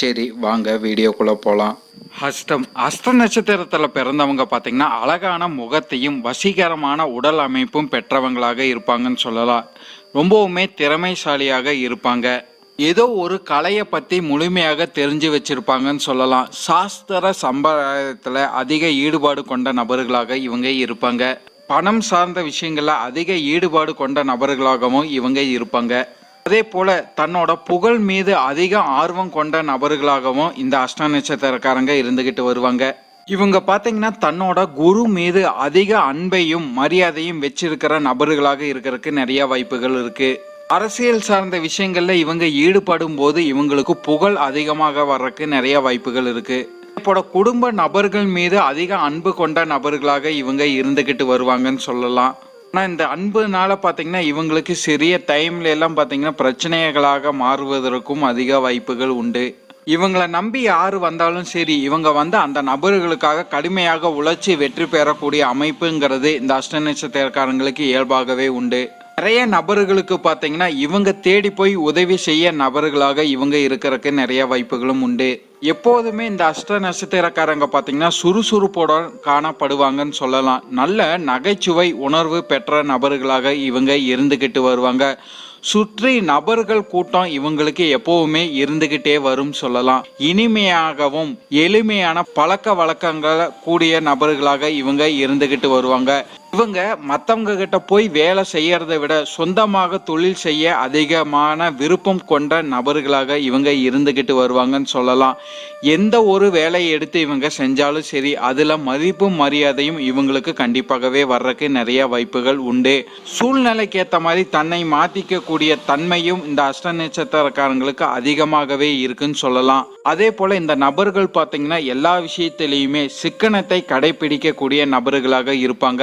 சரி வாங்க வீடியோக்குள்ளே போகலாம் ஹஸ்தம் அஸ்த நட்சத்திரத்தில் பிறந்தவங்க பார்த்தீங்கன்னா அழகான முகத்தையும் வசீகரமான உடல் அமைப்பும் பெற்றவங்களாக இருப்பாங்கன்னு சொல்லலாம். ரொம்பவுமே திறமைசாலியாக இருப்பாங்க. ஏதோ ஒரு கலையை பற்றி முழுமையாக தெரிஞ்சு வச்சிருப்பாங்கன்னு சொல்லலாம். சாஸ்திர சம்பிரதாயத்தில் அதிக ஈடுபாடு கொண்ட நபர்களாக இவங்க இருப்பாங்க. பணம் சார்ந்த விஷயங்களில் அதிக ஈடுபாடு கொண்ட நபர்களாகவும் இவங்க இருப்பாங்க. அதே போல தன்னோட புகழ் மீது அதிக ஆர்வம் கொண்ட நபர்களாகவும் இந்த அஷ்ட நட்சத்திரக்காரங்க இருந்துகிட்டு வருவாங்க. இவங்க பாத்தீங்கன்னா தன்னோட குரு மீது அதிக அன்பையும் மரியாதையும் வச்சிருக்கிற நபர்களாக இருக்கிறதுக்கு நிறைய வாய்ப்புகள் இருக்கு. அரசியல் சார்ந்த விஷயங்கள்ல இவங்க ஈடுபடும் போது இவங்களுக்கு புகழ் அதிகமாக வர்றதுக்கு நிறைய வாய்ப்புகள் இருக்கு. இப்போட குடும்ப நபர்கள் மீது அதிக அன்பு கொண்ட நபர்களாக இவங்க இருந்துகிட்டு வருவாங்கன்னு சொல்லலாம். ஆனால் இந்த அன்புனால பார்த்தீங்கன்னா இவங்களுக்கு சிறிய டைம்ல எல்லாம் பார்த்தீங்கன்னா பிரச்சனைகளாக மாறுவதற்கும் அதிக வாய்ப்புகள் உண்டு. இவங்களை நம்பி யார் வந்தாலும் சரி இவங்க வந்து அந்த நபர்களுக்காக கடுமையாக உழைச்சி வெற்றி பெறக்கூடிய அமைப்புங்கிறது இந்த அஷ்ட நட்சத்திரக்காரங்களுக்கு இயல்பாகவே உண்டு. நிறைய நபர்களுக்கு பார்த்தீங்கன்னா இவங்க தேடி போய் உதவி செய்ய நபர்களாக இவங்க இருக்கிறதுக்கு நிறைய வாய்ப்புகளும் உண்டு. எப்போதுமே இந்த அஷ்ட நட்சத்திரக்காரங்க பார்த்தீங்கன்னா சுறுசுறுப்போட காணப்படுவாங்கன்னு சொல்லலாம். நல்ல நகைச்சுவை உணர்வு பெற்ற நபர்களாக இவங்க இருந்துக்கிட்டு வருவாங்க. சுற்றி நபர்கள் கூட்டம் இவங்களுக்கு எப்பவுமே இருந்துகிட்டே வரும் சொல்லலாம். இனிமையாகவும் எளிமையான பழக்க வழக்கங்களை கூடிய நபர்களாக இவங்க இருந்துகிட்டு வருவாங்க. இவங்க மற்றவங்க கிட்ட போய் வேலை செய்யறதை விட சொந்தமாக தொழில் செய்ய அதிகமான விருப்பம் கொண்ட நபர்களாக இவங்க இருந்துகிட்டு வருவாங்கன்னு சொல்லலாம். எந்த ஒரு வேலையை எடுத்து இவங்க செஞ்சாலும் சரி அதுல மதிப்பும் மரியாதையும் இவங்களுக்கு கண்டிப்பாகவே வர்றதுக்கு நிறைய வாய்ப்புகள் உண்டு. சூழ்நிலைக்கு ஏற்ற மாதிரி தன்னை மாற்றிக்கக்கூடிய தன்மையும் இந்த அஷ்ட நட்சத்திரக்காரங்களுக்கு அதிகமாகவே இருக்குன்னு சொல்லலாம். அதே போல இந்த நபர்கள் பார்த்தீங்கன்னா எல்லா விஷயத்திலையுமே சிக்கனத்தை கடைபிடிக்கக்கூடிய நபர்களாக இருப்பாங்க.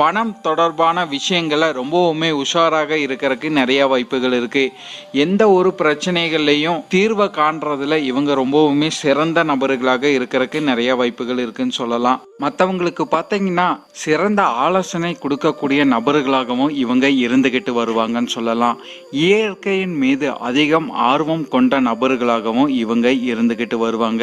பணம் தொடர்பான விஷயங்களை ரொம்பவுமே உஷாராக இருக்கிறதுக்கு நிறைய வாய்ப்புகள் இருக்கு. எந்த ஒரு பிரச்சனைகள்லையும் தீர்வை காண்றதுல இவங்க ரொம்பவுமே சிறந்த நபர்களாக இருக்கிறதுக்கு நிறைய வாய்ப்புகள் இருக்குன்னு சொல்லலாம். மற்றவங்களுக்கு பார்த்தீங்கன்னா சிறந்த ஆலோசனை கொடுக்கக்கூடிய நபர்களாகவும் இவங்க இருந்துகிட்டு வருவாங்கன்னு சொல்லலாம். இயற்கையின் மீது அதிகம் ஆர்வம் கொண்ட நபர்களாகவும் இவங்க இருந்துகிட்டு வருவாங்க.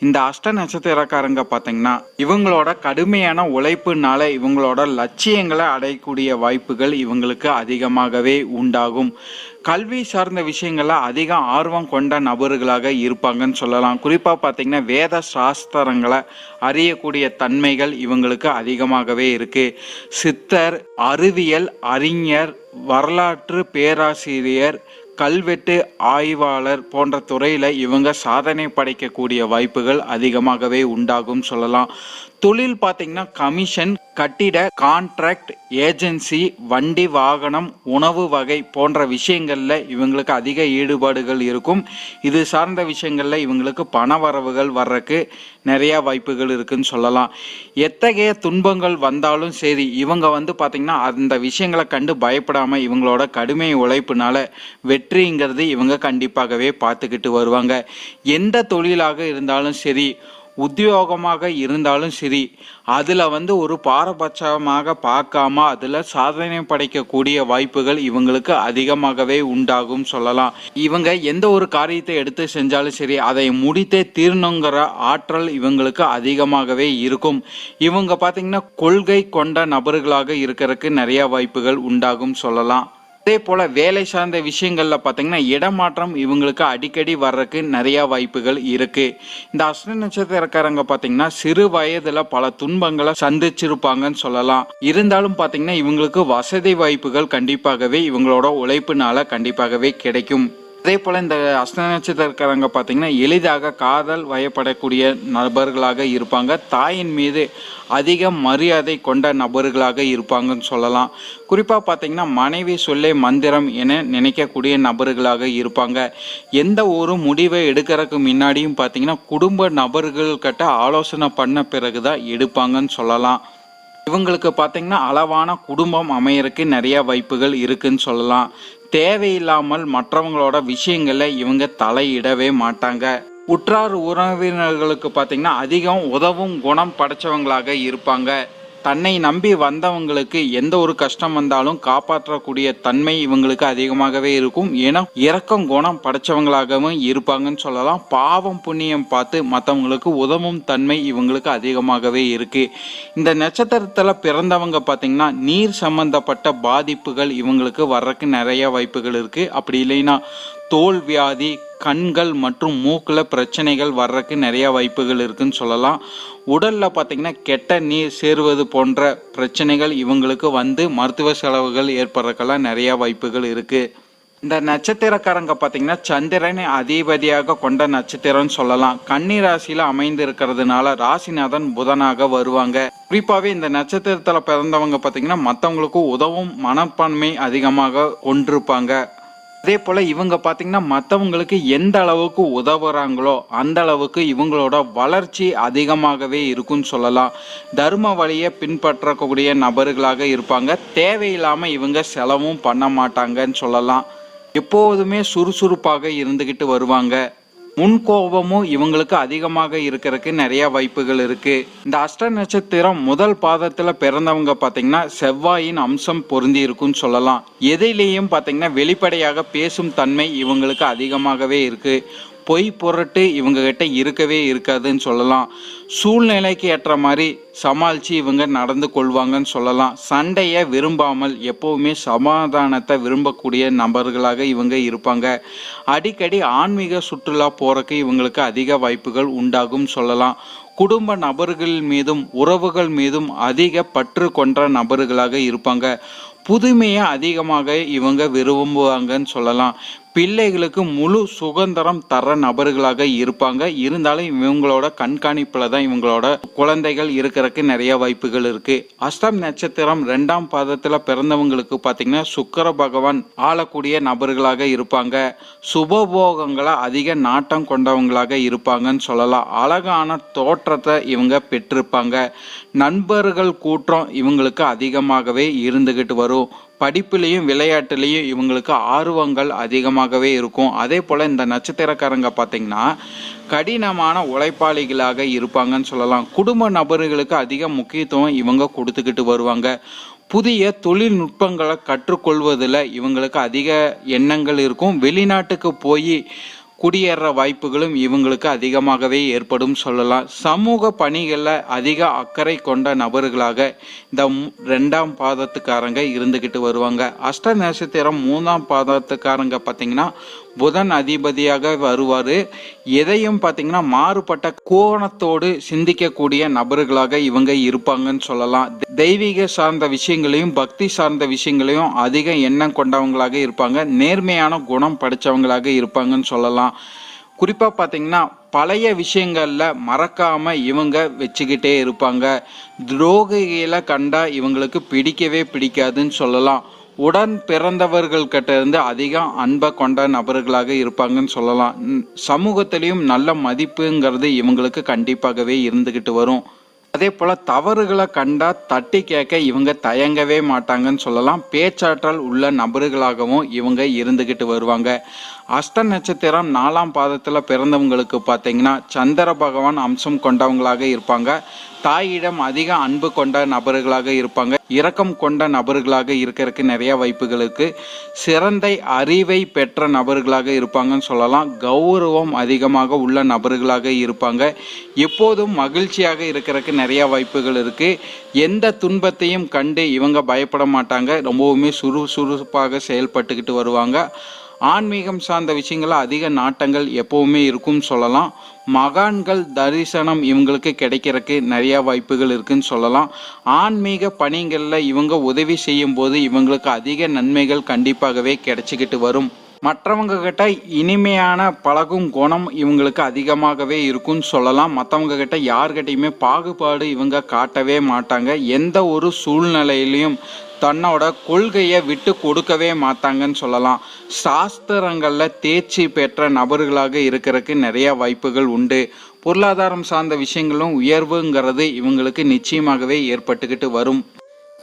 இந்த அஷ்ட நட்சத்திரக்காரங்க பார்த்தீங்கன்னா இவங்களோட கடுமையான உழைப்புனால இவங்களோட லட்சியங்களை அடையக்கூடிய வாய்ப்புகள் இவங்களுக்கு அதிகமாகவே உண்டாகும். கல்வி சார்ந்த விஷயங்களில் அதிக ஆர்வம் கொண்ட நபர்களாக இருப்பாங்கன்னு சொல்லலாம். குறிப்பாக பார்த்தீங்கன்னா வேத சாஸ்திரங்களை அறியக்கூடிய தன்மைகள் இவங்களுக்கு அதிகமாகவே இருக்கு. சித்தர் அறிவியல் அறிஞர் வரலாற்று பேராசிரியர் கல்வெட்டு ஆய்வாளர் போன்ற துறையில் இவங்க சாதனை படைக்கக்கூடிய வாய்ப்புகள் அதிகமாகவே உண்டாகும் சொல்லலாம். தொழில் பார்த்தீங்கன்னா கமிஷன் கட்டிட கான்ட்ராக்ட் ஏஜென்சி வண்டி வாகனம் உணவு வகை போன்ற விஷயங்களில் இவங்களுக்கு அதிக ஈடுபாடுகள் இருக்கும். இது சார்ந்த விஷயங்களில் இவங்களுக்கு பண வரவுகள் வர்றதுக்கு நிறையா வாய்ப்புகள் இருக்குன்னு சொல்லலாம். எத்தகைய துன்பங்கள் வந்தாலும் சரி இவங்க வந்து பார்த்திங்கன்னா அந்த விஷயங்களை கண்டு பயப்படாமல் இவங்களோட கடுமை உழைப்புனால வெற்றிங்கிறது இவங்க கண்டிப்பாகவே பார்த்துக்கிட்டு வருவாங்க. எந்த தொழிலாக இருந்தாலும் சரி உத்தியோகமாக இருந்தாலும் சரி அதில் வந்து ஒரு பாரபட்சமாக பார்க்காம அதில் சாதனை படைக்கக்கூடிய வாய்ப்புகள் இவங்களுக்கு அதிகமாகவே உண்டாகும் சொல்லலாம். இவங்க எந்த ஒரு காரியத்தை எடுத்து செஞ்சாலும் சரி அதை முடித்தே தீரணுங்கிற ஆற்றல் இவங்களுக்கு அதிகமாகவே இருக்கும். இவங்க பார்த்திங்கன்னா கொள்கை கொண்ட நபர்களாக இருக்கிறதுக்கு நிறைய வாய்ப்புகள் உண்டாகும் சொல்லலாம். அதே போல் வேலை சார்ந்த விஷயங்களில் பார்த்தீங்கன்னா இடமாற்றம் இவங்களுக்கு அடிக்கடி வர்றதுக்கு நிறையா வாய்ப்புகள் இருக்குது இந்த அஸ்த நட்சத்திரக்காரங்க பார்த்தீங்கன்னா சிறு வயதில் பல துன்பங்களை சந்திச்சிருப்பாங்கன்னு சொல்லலாம். இருந்தாலும் பார்த்தீங்கன்னா இவங்களுக்கு வசதி வாய்ப்புகள் கண்டிப்பாகவே இவங்களோட உழைப்புனால கண்டிப்பாகவே கிடைக்கும். அதே போல் இந்த அஷ்ட நட்சத்திரக்காரங்க பார்த்தீங்கன்னா எளிதாக காதல் வயப்படக்கூடிய நபர்களாக இருப்பாங்க. தாயின் மீது அதிக மரியாதை கொண்ட நபர்களாக இருப்பாங்கன்னு சொல்லலாம். குறிப்பாக பார்த்தீங்கன்னா மனைவி சொல்லே மந்திரம் என நினைக்கக்கூடிய நபர்களாக இருப்பாங்க. எந்த ஒரு முடிவை எடுக்கிறதுக்கு முன்னாடியும் பார்த்தீங்கன்னா குடும்ப நபர்கள்கிட்ட ஆலோசனை பண்ண பிறகு தான் எடுப்பாங்கன்னு சொல்லலாம். இவங்களுக்கு பார்த்தீங்கன்னா அளவான குடும்பம் அமையறக்கு நிறைய வாய்ப்புகள் இருக்குன்னு சொல்லலாம். தேவையில்லாமல் மற்றவங்களோட விஷயங்களில் இவங்க தலையிடவே மாட்டாங்க. உற்றார் உறவினர்களுக்கு பார்த்தீங்கன்னா அதிகம் உதவும் குணம் படைச்சவங்களாக இருப்பாங்க. தன்னை நம்பி வந்தவங்களுக்கு எந்த ஒரு கஷ்டம் வந்தாலும் காப்பாற்றக்கூடிய தன்மை இவங்களுக்கு அதிகமாகவே இருக்கும். ஏன்னா இரக்கம் குணம் படைச்சவங்களாகவும் இருப்பாங்கன்னு சொல்லலாம். பாவம் புண்ணியம் பார்த்து மற்றவங்களுக்கு உதவும் தன்மை இவங்களுக்கு அதிகமாகவே இருக்கு. இந்த நட்சத்திரத்தில் பிறந்தவங்க பார்த்தீங்கன்னா நீர் சம்பந்தப்பட்ட பாதிப்புகள் இவங்களுக்கு வர்றதுக்கு நிறைய வாய்ப்புகள் இருக்கு. அப்படி இல்லைன்னா தோல் வியாதி கண்கள் மற்றும் மூக்கில் பிரச்சனைகள் வர்றதுக்கு நிறைய வாய்ப்புகள் இருக்குன்னு சொல்லலாம். உடலில் பார்த்தீங்கன்னா கெட்ட நீர் சேருவது போன்ற பிரச்சனைகள் இவங்களுக்கு வந்து மருத்துவ செலவுகள் ஏற்படுறதுக்கெல்லாம் நிறையா வாய்ப்புகள் இருக்குது இந்த நட்சத்திரக்காரங்க பார்த்தீங்கன்னா சந்திரனை அதிபதியாக கொண்ட நட்சத்திரம்னு சொல்லலாம். கன்னி ராசியில் அமைந்து இருக்கிறதுனால ராசிநாதன் புதனாக வருவாங்க. குறிப்பாகவே இந்த நட்சத்திரத்தில் பிறந்தவங்க பார்த்தீங்கன்னா மற்றவங்களுக்கும் உதவும் மனப்பான்மை அதிகமாக கொண்டிருப்பாங்க. அதே போல் இவங்க பார்த்தீங்கன்னா மற்றவங்களுக்கு எந்த அளவுக்கு உதவுறாங்களோ அந்த அளவுக்கு இவங்களோட வளர்ச்சி அதிகமாகவே இருக்குன்னு சொல்லலாம். தர்ம வழியை பின்பற்றக்கூடிய நபர்களாக இருப்பாங்க. தேவையில்லாமல் இவங்க செலவும் பண்ண மாட்டாங்கன்னு சொல்லலாம். எப்போதுமே சுறுசுறுப்பாக இருந்துக்கிட்டு வருவாங்க. முன்கோபமும் இவங்களுக்கு அதிகமாக இருக்கிறதுக்கு நிறைய வாய்ப்புகள் இருக்கு. இந்த அஷ்ட நட்சத்திரம் முதல் பாதத்துல பிறந்தவங்க பாத்தீங்கன்னா செவ்வாயின் அம்சம் பொருந்தி இருக்கும்னு சொல்லலாம். எதிலேயும் பாத்தீங்கன்னா வெளிப்படையாக பேசும் தன்மை இவங்களுக்கு அதிகமாகவே இருக்கு. பொய் பொருட்டு இவங்க கிட்ட இருக்கவே இருக்காதுன்னு சொல்லலாம். சூழ்நிலைக்கு ஏற்ற மாதிரி சமாளித்து இவங்க நடந்து கொள்வாங்கன்னு சொல்லலாம். சண்டையை விரும்பாமல் எப்போவுமே சமாதானத்தை விரும்பக்கூடிய நபர்களாக இவங்க இருப்பாங்க. அடிக்கடி ஆன்மீக சுற்றுலா போறதுக்கு இவங்களுக்கு அதிக வாய்ப்புகள் உண்டாகும் சொல்லலாம். குடும்ப நபர்கள் மீதும் உறவுகள் மீதும் அதிக பற்று கொண்ட நபர்களாக இருப்பாங்க. புதுமையை அதிகமாக இவங்க விரும்புவாங்கன்னு சொல்லலாம். பிள்ளைகளுக்கு முழு சுதந்திரம் தர நபர்களாக இருப்பாங்க. இருந்தாலும் இவங்களோட கண்காணிப்பில் தான் இவங்களோட குழந்தைகள் இருக்கிறதுக்கு நிறைய வாய்ப்புகள் இருக்கு. அஷ்டம் நட்சத்திரம் ரெண்டாம் பாதத்தில் பிறந்தவங்களுக்கு பார்த்தீங்கன்னா சுக்கர பகவான் ஆளக்கூடிய நபர்களாக இருப்பாங்க. சுபபோகங்களை அதிக நாட்டம் கொண்டவங்களாக இருப்பாங்கன்னு சொல்லலாம். அழகான தோற்றத்தை இவங்க பெற்றிருப்பாங்க. நண்பர்கள் கூட்டம் இவங்களுக்கு அதிகமாகவே இருந்துகிட்டு வரும். படிப்புலேயும் விளையாட்டுலேயும் இவங்களுக்கு ஆர்வங்கள் அதிகமாகவே இருக்கும். அதே போல் இந்த நட்சத்திரக்காரங்க பார்த்தீங்கன்னா கடினமான உழைப்பாளிகளாக இருப்பாங்கன்னு சொல்லலாம். குடும்ப நபர்களுக்கு அதிக முக்கியத்துவம் இவங்க கொடுத்துக்கிட்டு வருவாங்க. புதிய தொழில்நுட்பங்களை கற்றுக்கொள்வதில் இவங்களுக்கு அதிக எண்ணங்கள் இருக்கும். வெளிநாட்டுக்கு போய் குடியேற வாய்ப்புகளும் இவங்களுக்கு அதிகமாகவே ஏற்படும் சொல்லலாம். சமூக பணிகளில் அதிக அக்கறை கொண்ட நபர்களாக இந்த ரெண்டாம் பாதத்துக்காரங்க இருந்துக்கிட்டு வருவாங்க. அஷ்ட நட்சத்திரம் மூணாம் பாதத்துக்காரங்க பார்த்தீங்கன்னா புதன் அதிபதியாக வருவார். எதையும் பார்த்தீங்கன்னா மாறுபட்ட கோணத்தோடு சிந்திக்கக்கூடிய நபர்களாக இவங்க இருப்பாங்கன்னு சொல்லலாம். தெய்வீக சார்ந்த விஷயங்களையும் பக்தி சார்ந்த விஷயங்களையும் அதிக எண்ணம் கொண்டவங்களாக இருப்பாங்க. நேர்மையான குணம் படித்தவங்களாக இருப்பாங்கன்னு சொல்லலாம். குறிப்பாக பார்த்தீங்கன்னா பழைய விஷயங்களில் மறக்காமல் இவங்க வச்சுக்கிட்டே இருப்பாங்க. துரோகிகளை கண்டா இவங்களுக்கு பிடிக்கவே பிடிக்காதுன்னு சொல்லலாம். உடன் பிறந்தவர்கள் கிட்ட இருந்து அதிகம் அன்பை கொண்ட நபர்களாக இருப்பாங்கன்னு சொல்லலாம். சமூகத்திலையும் நல்ல மதிப்புங்கிறது இவங்களுக்கு கண்டிப்பாகவே இருந்துக்கிட்டு வரும். அதே போல தவறுகளை கண்டா தட்டி கேட்க இவங்க தயங்கவே மாட்டாங்கன்னு சொல்லலாம். பேச்சாற்றல் உள்ள நபர்களாகவும் இவங்க இருந்துகிட்டு வருவாங்க. அஷ்ட நட்சத்திரம் நாலாம் பாதத்தில் பிறந்தவங்களுக்கு பார்த்தீங்கன்னா சந்திர பகவான் அம்சம் கொண்டவங்களாக இருப்பாங்க. தாயிடம் அதிக அன்பு கொண்ட நபர்களாக இருப்பாங்க. இரக்கம் கொண்ட நபர்களாக இருக்கிறதுக்கு நிறைய வாய்ப்புகளுக்கு சிறந்த அறிவை பெற்ற நபர்களாக இருப்பாங்கன்னு சொல்லலாம். கௌரவம் அதிகமாக உள்ள நபர்களாக இருப்பாங்க. எப்போதும் மகிழ்ச்சியாக இருக்கிறதுக்கு நிறைய நிறைய வாய்ப்புகள் இருக்குது எந்த துன்பத்தையும் கண்டு இவங்க பயப்பட மாட்டாங்க. ரொம்பவுமே சுறுசுறுப்பாக செயல்பட்டுக்கிட்டு வருவாங்க. ஆன்மீகம் சார்ந்த விஷயங்கள அதிக நாட்டங்கள் எப்பவுமே இருக்கும் சொல்லலாம். மகான்கள் தரிசனம் இவங்களுக்கு கிடைக்கிறதுக்கு நிறைய வாய்ப்புகள் இருக்குன்னு சொல்லலாம். ஆன்மீக பணிகளில் இவங்க உதவி செய்யும் போது இவங்களுக்கு அதிக நன்மைகள் கண்டிப்பாகவே கிடைச்சிக்கிட்டு வரும். மற்றவங்க கிட்ட இனிமையான பழகும் குணம் இவங்களுக்கு அதிகமாகவே இருக்கும்னு சொல்லலாம். மற்றவங்க கிட்ட யார்கிட்டயுமே பாகுபாடு இவங்க காட்டவே மாட்டாங்க. எந்த ஒரு சூழ்நிலையிலையும் தன்னோட கொள்கையை விட்டு கொடுக்கவே மாட்டாங்கன்னு சொல்லலாம். சாஸ்திரங்களில் தேர்ச்சி பெற்ற நபர்களாக இருக்கிறதுக்கு நிறைய வாய்ப்புகள் உண்டு. பொருளாதாரம் சார்ந்த விஷயங்களும் உயர்வுங்கிறது இவங்களுக்கு நிச்சயமாகவே ஏற்பட்டுக்கிட்டு வரும்.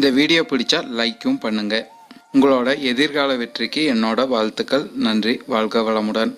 இந்த வீடியோ பிடிச்சா லைக்கும் பண்ணுங்கள் உங்களோட எதிர்கால வெற்றிக்கு என்னோட வாழ்த்துக்கள். நன்றி. வாழ்க வளமுடன்.